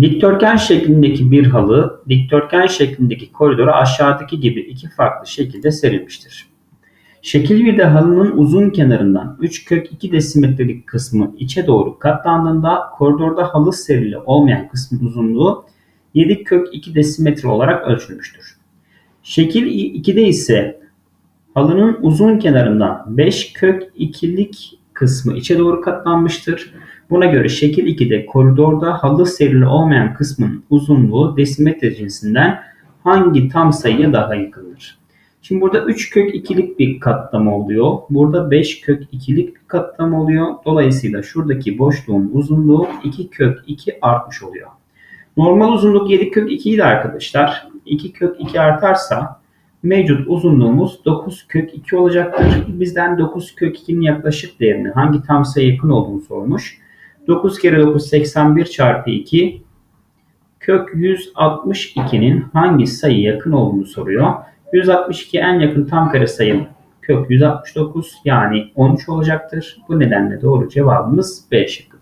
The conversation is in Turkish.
Dikdörtgen şeklindeki bir halı, dikdörtgen şeklindeki koridora aşağıdaki gibi iki farklı şekilde serilmiştir. Şekil 1'de halının uzun kenarından 3 kök 2 desimetrelik kısmı içe doğru katlandığında koridorda halı serili olmayan kısmın uzunluğu 7 kök 2 desimetre olarak ölçülmüştür. Şekil 2'de ise halının uzun kenarından 5 kök 2'lik kısmı içe doğru katlanmıştır. Buna göre şekil 2'de koridorda halı serili olmayan kısmın uzunluğu desimetre cinsinden hangi tam sayıya daha yakındır? Şimdi burada 3 kök 2'lik bir katlama oluyor. Burada 5 kök 2'lik bir katlama oluyor. Dolayısıyla şuradaki boşluğun uzunluğu 2 kök 2 artmış oluyor. Normal uzunluk 7 kök 2 idi arkadaşlar. 2 kök 2 artarsa mevcut uzunluğumuz 9 kök 2 olacaktır. Bizden 9 kök 2'nin yaklaşık değerini hangi tam sayı yakın olduğunu sormuş. 9 kere 9 81 çarpı 2 kök 162'nin hangi sayı yakın olduğunu soruyor. 162 en yakın tam kare sayı kök 169 yani 13 olacaktır. Bu nedenle doğru cevabımız B şıkkı.